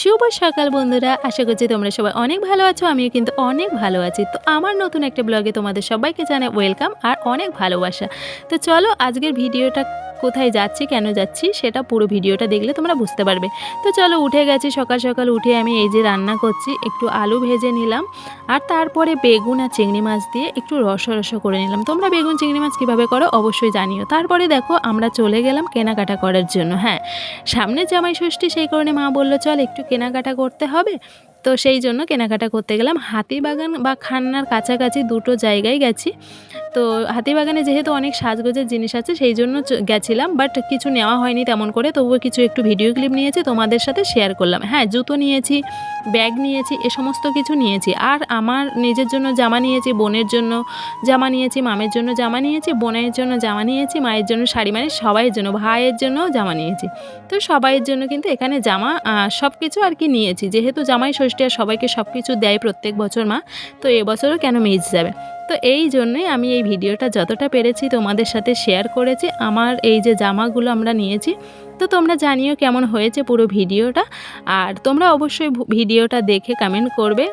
শুভ সকাল বন্ধুরা। আশা করছি তোমরা সবাই অনেক ভালো আছো, আমিও কিন্তু অনেক ভালো আছি। তো আমার নতুন একটা ব্লগে তোমাদের সবাইকে জানাই ওয়েলকাম আর অনেক ভালোবাসা। তো চলো আজকের ভিডিওটা কোথায় যাচ্ছি, কেন যাচ্ছি, সেটা পুরো ভিডিওটা দেখলে তোমরা বুঝতে পারবে। তো চলো উঠে গেছি, সকাল সকাল উঠে আমি এই যে রান্না করছি, একটু আলু ভেজে নিলাম আর তারপরে বেগুন আর চিংড়ি মাছ দিয়ে একটু রস রস করে নিলাম। তোমরা বেগুন, চিংড়ি মাছ কীভাবে করো অবশ্যই জানিও। তারপরে দেখো আমরা চলে গেলাম কেনাকাটা করার জন্য হ্যাঁ। সামনে জামাই ষষ্ঠী, সেই কারণে মা বলল, চল একটু কেনাকাটা করতে হবে। তো সেই জন্য কেনাকাটা করতে গেলাম। হাতিবাগান বা খান্নার কাছাকাছি দুটো জায়গায় গেছি। তো হাতিবাগানে যেহেতু অনেক সাজগোজের জিনিস আছে, সেই জন্য গেছিলাম বাট কিছু নেওয়া হয়নি তেমন করে। তবুও কিছু একটু ভিডিও ক্লিপ নিয়েছি, তোমাদের সাথে শেয়ার করলাম। হ্যাঁ জুতো নিয়েছি ব্যাগ নিয়েছি, এ সমস্ত কিছু নিয়েছি। আর আমার নিজের জন্য জামা নিয়েছি, বোনের জন্য জামা নিয়েছি, মামের জন্য জামা নিয়েছি, বোনের জন্য জামা নিয়েছি, মায়ের জন্য শাড়ি মানে সবাইয়ের জন্য, ভাইয়ের জন্য জামা নিয়েছি। তো সবাইয়ের জন্য কিন্তু এখানে জামা সব কিছু আর কি নিয়েছি। যেহেতু জামাই ষষ্ঠী আর সবাইকে সব কিছু দেয় প্রত্যেক বছর মা, তো এবছরও কেন মিস যাবে? তো এই জন্যই আমি এই ভিডিওটা যতটা পেরেছি তোমাদের সাথে শেয়ার করেছি, আমার এই যে জামাগুলো আমরা নিয়েছি, তো তোমরা জানিও কেমন হয়েছে পুরো ভিডিওটা। আর তোমরা অবশ্যই ভিডিওটা দেখে কমেন্ট করবে।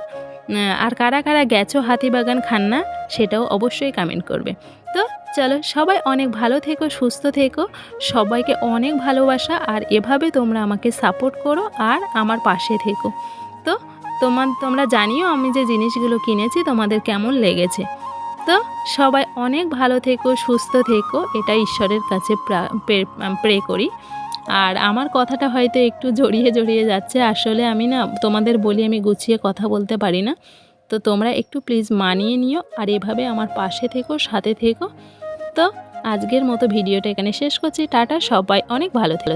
আর কারা কারা গেছো হাতিবাগান খান্না, সেটাও অবশ্যই কমেন্ট করবে। তো চলো সবাই অনেক ভালো থেকো, সুস্থ থেকো, সবাইকে অনেক ভালোবাসা, আর এভাবে তোমরা আমাকে সাপোর্ট করো আর আমার পাশে থেকো। তো তোমার তোমরা জানিও আমি যে জিনিসগুলো কিনেছি, তোমাদের কেমন লেগেছে। তো সবাই অনেক ভালো থেকো, সুস্থ থেকো, এটা ঈশ্বরের কাছে প্রে করি। আর আমার কথাটা হয়তো একটু জড়িয়ে জড়িয়ে যাচ্ছে, আসলে আমি না তোমাদের বলি আমি গুছিয়ে কথা বলতে পারি না। তো তোমরা একটু প্লিজ মানিয়ে নিও, আর এভাবে আমার পাশে থেকো, সাথে থেকো। তো আজকের মতো ভিডিওটা এখানে শেষ করছি, টাটা, সবাই অনেক ভালো থেকো।